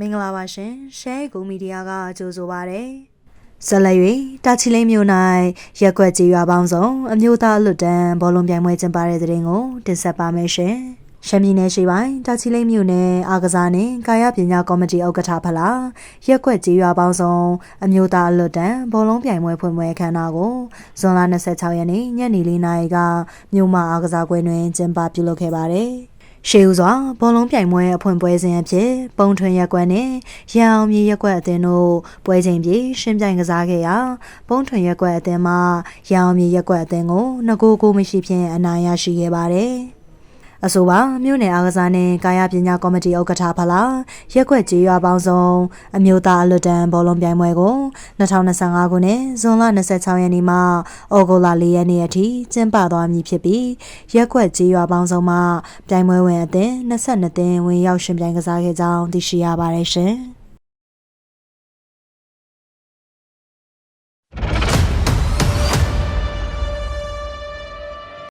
မင်္ဂလာပါရှင်ရှဲကူမီဒီယာကကြိုဆိုပါရယ်ဇက်လက်၍တာချီလိမ့်မြို့၌ရက်ွက်ကြီးရွာပေါင်းစုံအမျိုးသားလွတ်တန်းဘောလုံးပြိုင်ပွဲကျင်းပတဲ့တဲ့ရင်ကိုတင်ဆက်ပါမယ်ရှင်ရှမ်းပြည်နယ်ရှိပိုင်းတာချီလိမ့်မြို့နယ်အာကစားနှင့်ကာယပညာကော်မတီဥက္ကဋ္ဌဖလားရက်ွက်ကြီးရွာပေါင်းစုံအမျိုးသားလွတ်တန်းဘောလုံးပြိုင်ပွဲဖွင့်ပွဲခမ်းနားကိုဇွန်လ26ရက်နေ့ညနေ4နာရီကမြို့မအာကစားကွင်းတွင်ကျင်းပပြုလုပ်ခဲ့ပါတယ် ရှေးဦးစွာဘောလုံးပြိုင်ပွဲအဖွင့်ပွဲစဉ်အဖြစ်ပုံထွင်ရက်ကွက်နဲ့ရန်အောင်မြေရက်ကွက်အသင်းတို့ပွဲချိန်ပြေရှင်းပြိုင်ကစားခဲ့ရာပုံထွင်ရက်ကွက်အသင်းမှရန်အောင်မြေရက်ကွက်အသင်းကိုငကိုကိုမရှိဖြင့်အနိုင်ရရှိခဲ့ပါတယ်။ အဆိုပါမြို့နယ်အားကစားနှင့်ကာယပညာကော်မတီဥက္ကဋ္ဌဖလားရက်ွက်ကြေးရွာပေါင်းစုံအမျိုးသားအလွတ်တန်းဘောလုံးပြိုင်ပွဲကို2025ခုနှစ်ဇွန်လ26ရက်နေ့မှဩဂုတ်လ4ရက်နေ့အထိကျင်းပသွားမည်ဖြစ်ပြီးရက်ွက်ကြေးရွာပေါင်းစုံမှပြိုင်ပွဲဝင်အသင်း22သင်းဝင်ရောက်ရှင်ပြိုင်ကစားခဲ့ကြောင်းသိရှိရပါတယ်ရှင်။